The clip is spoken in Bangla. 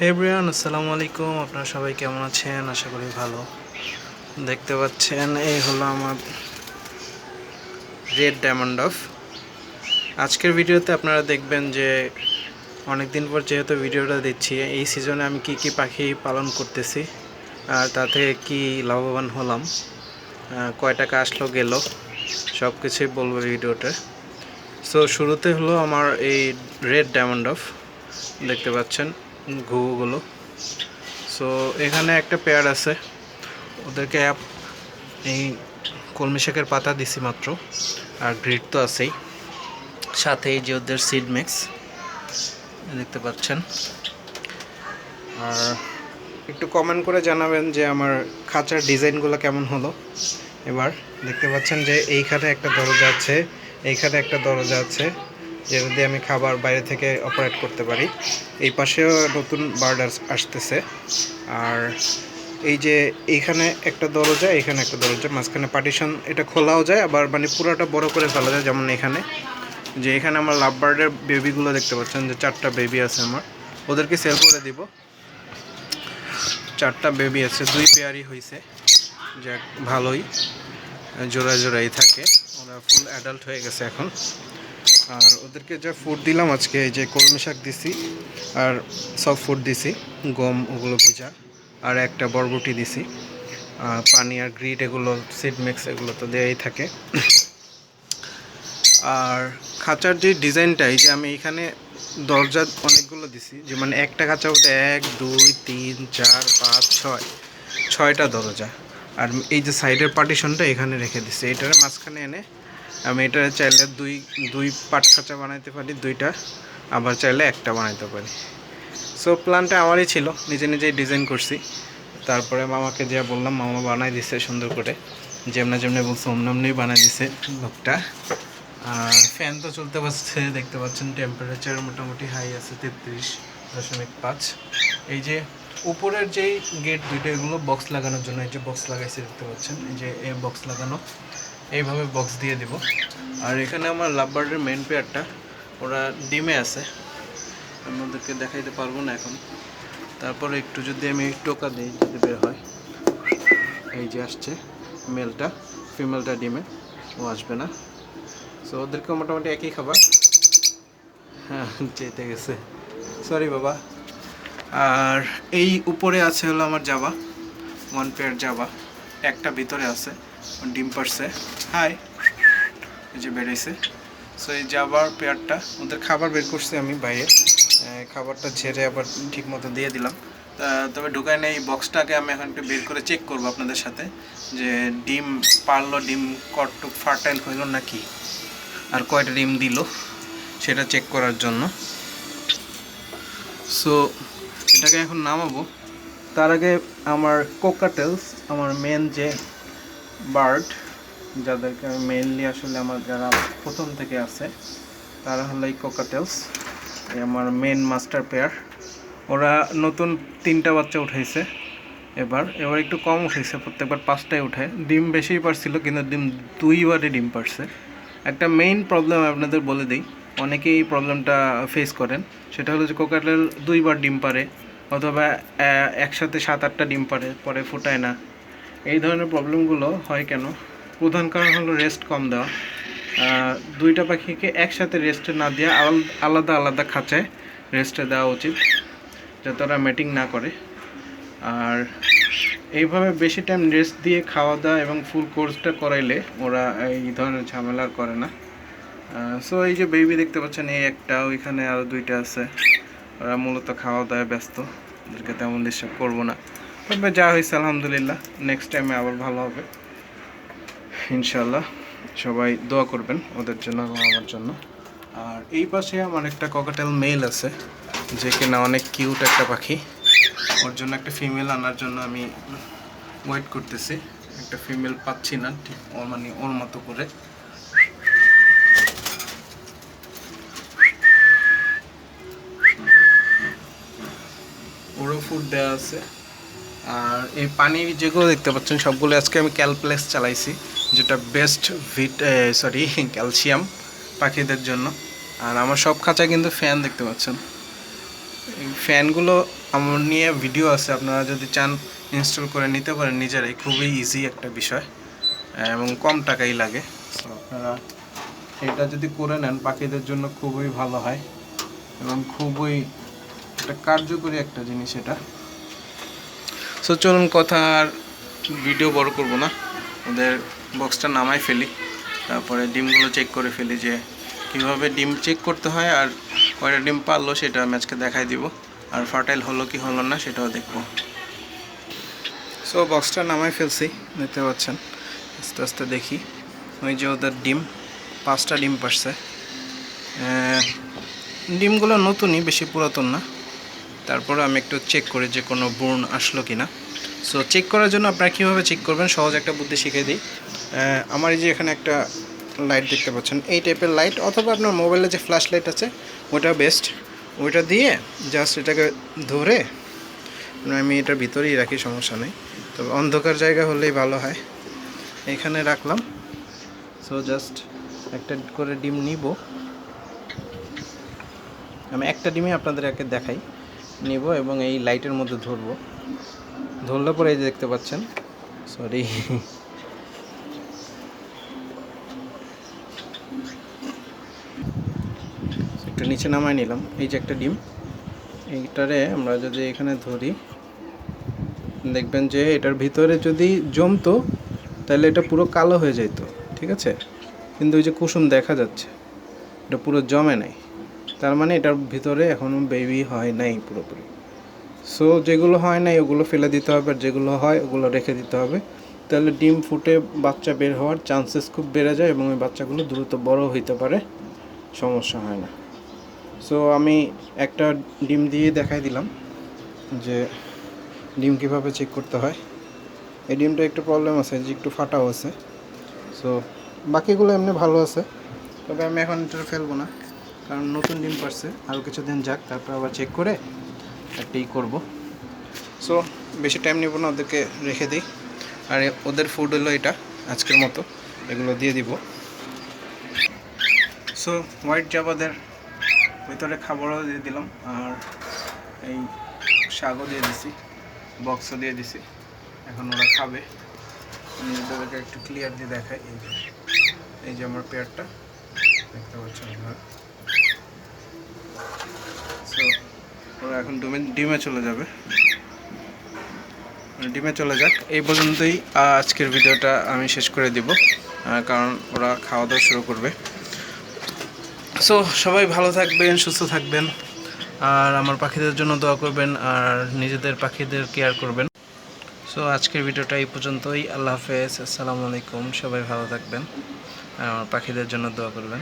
হে ব্রিয়ান আসসালামু আলাইকুম। আপনারা সবাই কেমন আছেন? আশা করি ভালো। দেখতে পাচ্ছেন, এই হলো আমার রেড ডায়মন্ড অফ আজকের ভিডিওতে আপনারা দেখবেন যে অনেক দিন পর যেহেতু ভিডিওটা দিচ্ছি এই সিজনে আমি কি কি পাখি পালন করতেছি, আর তাতে কি লাভবান হলাম কয় টাকা আসলো গেল সব কিছুই বলব ভিডিওতে। সো শুরুতে হলো আমার এই রেড ডায়মন্ড অফ দেখতে পাচ্ছেন ঘুঘুগুলো। সো এখানে একটা পেয়ার আছে। ওদেরকে এই কলমি শাকের পাতা দিছি মাত্র। আর গ্রিড তো আছেই। সাথে এই যে ওদের সিড মিক্স দেখতে পাচ্ছেন। আর একটু কমেন্ট করে জানাবেন যে আমার খাঁচার ডিজাইনগুলো কেমন হলো। এবার দেখতে পাচ্ছেন যে এইখানে একটা দরজা আছে, এইখানে একটা দরজা আছে। যেটা দিয়ে আমি খাবার বাইরে থেকে অপারেট করতে পারি। এই পাশেও নতুন বার্ড আসতেছে। আর এই যে এইখানে একটা দরজা, এখানে একটা দরজা, মাঝখানে পার্টিশন এটা খোলাও যায়, আবার মানে পুরোটা বড় করে ফেলা যায়, যেমন এখানে। যে এখানে আমার লাভ বার্ডের বেবিগুলো দেখতে পাচ্ছেন, যে চারটা বেবি আছে আমার। ওদেরকে সেল করে দিব। চারটা বেবি আছে, দুই পেয়ারই হয়েছে যাক, ভালোই। জোড়া জোড়াই থাকে। ওরা ফুল অ্যাডাল্ট হয়ে গেছে এখন। আর ওদেরকে যা ফুড দিলাম আজকে, এই যে কলমি শাক দিছি, আর সব ফুড দিছি, গম, ওগুলো ভিজা, আর একটা বরবটি দিছি, আর পানি আর গ্রিট এগুলো সিড মিক্স এগুলো তো দেয়াই থাকে। আর খাঁচার যে ডিজাইনটা এই যে আমি এখানে দরজা অনেকগুলো দিছি, যে মানে একটা খাঁচা মধ্যে এক, দুই, তিন, চার, পাঁচ, ছয়, ছয়টা দরজা। আর এই যে সাইডের পার্টিশনটা এখানে রেখে দিছি, এটার মাঝখানে এনে আমি এটা চাইলে দুই দুই পাট খাঁচা বানাইতে পারি, দুইটা। আবার চাইলে একটা বানাইতে পারি। সো প্ল্যানটা আমারই ছিল, নিজে নিজেই ডিজাইন করছি। তারপরে মামাকে যা বললাম, মামা বানাই দিছে সুন্দর করে। যেমনা যেমনি বলছে, অমনি বানাই দিছে লোকটা। আর ফ্যান তো চলতে পারছে, দেখতে পাচ্ছেন টেম্পারেচার মোটামুটি হাই আছে তেত্রিশ দশমিক পাঁচ। এই যে উপরের যেই গেট দুইটা, এগুলো বক্স লাগানোর জন্য, এই যে বক্স লাগাইছে, দেখতে পাচ্ছেন? এই যে বক্স লাগানো। এইভাবে বক্স দিয়ে দিব। আর এখানে আমার লাভবার্ডের মেন পেয়ারটা ওরা ডিমে আছে। আমি ওদেরকে দেখাইতে পারব না এখন। তারপরে একটু যদি আমি টোকা দিই, যদি বের হয়। এই যে আসছে মেলটা ফিমেলটা ডিমে। ও আসবে না। সো ওদেরকে মোটামুটি একই খাবার। হ্যাঁ চেতে গেছে। সরি বাবা। আর এই উপরে আছে হলো আমার জাবা ওয়ান পেয়ার জাবা একটা ভিতরে আছে। ডিম পারছে হাই। এই যে বেড়েছে সো এই জাবার পেয়ারটা, ওদের খাবার বের করছি আমি বাইরে। খাবারটা ছেড়ে আবার ঠিক মতো দিয়ে দিলাম। তবে ঢুকায় নেই বক্সটাকে আমি এখন একটু বের করে চেক করব আপনাদের সাথে, যে ডিম পারল, ডিম কটটুক ফার্টাইল হইল নাকি? আর কয়টা ডিম দিল, সেটা চেক করার জন্য। সো এটাকে এখন নামাবো। তার আগে আমার কোকাটেলস আমার মেন যে বার্ড, যাদেরকে আমি মেনলি আসলে আমার যারা প্রথম থেকে আছে, তারা হলো এই কোকাটেলস এই আমার মেন মাস্টার পেয়ার ওরা নতুন তিনটা বাচ্চা উঠাইছে এবার। এবার একটু কম উঠেছে প্রত্যেকবার পাঁচটায় উঠে ডিম বেশিই পারছিল, কিন্তু ডিম দুইবারে ডিম পারছে। একটা মেইন প্রবলেম আপনাদের বলে দিই, অনেকেই এই প্রবলেমটা ফেস করেন। সেটা হলো যে কোকাটেল দুইবার ডিম পারে, অথবা একসাথে সাত আটটা ডিম পারে, পরে ফোটায় না। এই ধরনের প্রবলেমগুলো হয় কেন? প্রধান কারণ হলো রেস্ট কম দেওয়া। দুইটা পাখিকে একসাথে রেস্টে না দিয়ে আল- আলাদা আলাদা খাঁচায় রেস্টে দেওয়া উচিত, যাতে ওরা মেটিং না করে। আর এইভাবে বেশি টাইম রেস্ট দিয়ে খাওয়া দাওয়া এবং ফুল কোর্সটা করাইলে ওরা এই ধরনের ঝামেলা করে না। সো এই যে বেবি দেখতে পাচ্ছেন, এই একটা, ওইখানে আরও দুইটা আছে। ওরা মূলত খাওয়া দাওয়ায় ব্যস্ত। ওদেরকে তেমন ডিস্টার্ব করব না। তবে যা হয়েছে, আলহামদুলিল্লাহ। নেক্সট টাইমে আবার ভালো হবে। ইনশাল্লাহ সবাই দোয়া করবেন ওদের জন্য এবং আমার জন্য। আর এই পাশে আমার একটা ককাটেল মেল আছে, যে কিনা অনেক কিউট একটা পাখি। ওর জন্য একটা ফিমেল আনার জন্য আমি ওয়েট করতেছি। একটা ফিমেল পাচ্ছি না, ঠিক ওর মানে ওর মতো করে। ওরও ফুড দেওয়া আছে। আর এই পানি যেগুলো দেখতে পাচ্ছেন, সবগুলো আজকে আমি ক্যালপ্লেক্স চালাইছি, যেটা বেস্ট ভিট সরি ক্যালসিয়াম পাখিদের জন্য। আর আমার সব খাঁচায় কিন্তু ফ্যান দেখতে পাচ্ছেন। এই ফ্যানগুলো আমার নিয়ে ভিডিও আছে, আপনারা যদি চান ইনস্টল করে নিতে পারেন নিজেরাই, খুবই ইজি একটা বিষয়। এবং কম টাকাই লাগে। সো আপনারা এটা যদি করে নেন, পাখিদের জন্য খুবই ভালো হয়। এবং খুবই একটা কার্যকরী একটা জিনিস এটা। সো চলুন কথা আর ভিডিও বড় করব না। ওদের বক্সটা নামাই ফেলি। তারপরে ডিমগুলো চেক করে ফেলি যে কীভাবে ডিম চেক করতে হয় আর কয়টা ডিম পারল সেটা ম্যাচকে দেখাই দিব। আর ফার্টাইল হলো কি হলো না সেটাও দেখব। সো বক্সটা নামাই ফেলছি, দেখতে পাচ্ছেন? আস্তে আস্তে দেখি। ওই যে ওদের ডিম, পাঁচটা ডিম পারছে। ডিমগুলো নতুনই, বেশি পুরাতন না। তারপরে আমি একটু চেক করি যে কোনো বোর্ন আসলো কি না সো চেক করার জন্য আপনারা কীভাবে চেক করবেন? সহজ একটা বুদ্ধি শিখিয়ে দিই। আমার এই যে এখানে একটা লাইট দেখতে পাচ্ছেন। এই টাইপের লাইট অথবা আপনার মোবাইলে যে ফ্ল্যাশ লাইট আছে ওটা বেস্ট ওইটা দিয়ে জাস্ট এটাকে ধরে মানে আমি এটার ভিতরেই রাখি, সমস্যা নেই। তবে অন্ধকার জায়গা হলেই ভালো হয়। এখানে রাখলাম। সো জাস্ট একটা করে ডিম নিব। আমি একটা ডিমই আপনাদের একে দেখাই। নিব এবং এই লাইটের মধ্যে ধরবো। ধরলে পরে এই যে দেখতে পাচ্ছেন সরি একটু নিচে নামায় নিলাম, এই যে একটা ডিম। এইটারে আমরা যদি এখানে ধরি, দেখবেন যে এটার ভিতরে যদি জমতো, তাহলে এটা পুরো কালো হয়ে যেত ঠিক আছে? কিন্তু ওই যে কুসুম দেখা যাচ্ছে, এটা পুরো জমে নাই। তার মানে এটার ভিতরে এখনও বেবি হয় নাই পুরোপুরি। সো যেগুলো হয় নাই, ওগুলো ফেলে দিতে হবে, আর যেগুলো হয়, ওগুলো রেখে দিতে হবে। তাহলে ডিম ফুটে বাচ্চা বের হওয়ার চান্সেস খুব বেড়ে যায় এবং ওই বাচ্চাগুলো দ্রুত বড় হইতে পারে, সমস্যা হয় না। সো আমি একটা ডিম দিয়ে দেখাই দিলাম যে ডিম কীভাবে চেক করতে হয়। এই ডিমটা একটু প্রবলেম আছে যে একটু ফাটাও আছে। সো বাকিগুলো এমনি ভালো আছে, তবে আমি এখন এটা ফেলব না। কারণ নতুন ডিম পারছে। আরও কিছুদিন যাক, তারপর আবার চেক করে একটা ই করব। সো বেশি টাইম নিব না, ওদেরকে রেখে দিই। আর ওদের ফুড হলো এটা, আজকের মতো। এগুলো দিয়ে দিব। সো হোয়াইট জাবাদের ভিতরে খাবারও দিয়ে দিলাম, আর এই শাকও দিয়ে দিছি বক্সও দিয়ে দিছি। এখন ওরা খাবে। আমি একটু ক্লিয়ার দিয়ে দেখাই। এই যে এই যে আমার পেয়ারটা, দেখতে পাচ্ছেন আপনারা সো ওরা এখন ডিমে ডিমে চলে যাবে। মানে ডিমে চলে যাক। এই পর্যন্তই আজকের ভিডিওটা আমি শেষ করে দিব কারণ ওরা খাওয়া দাওয়া শুরু করবে। সো সবাই ভালো থাকবেন, সুস্থ থাকবেন, আর আমার পাখিদের জন্য দোয়া করবেন, আর নিজেদের পাখিদের কেয়ার করবেন। সো আজকের ভিডিওটা এই পর্যন্তই। আল্লাহ হাফেজ, আসসালামু আলাইকুম, সবাই ভালো থাকবেন, আর আমার পাখিদের জন্য দোয়া করবেন।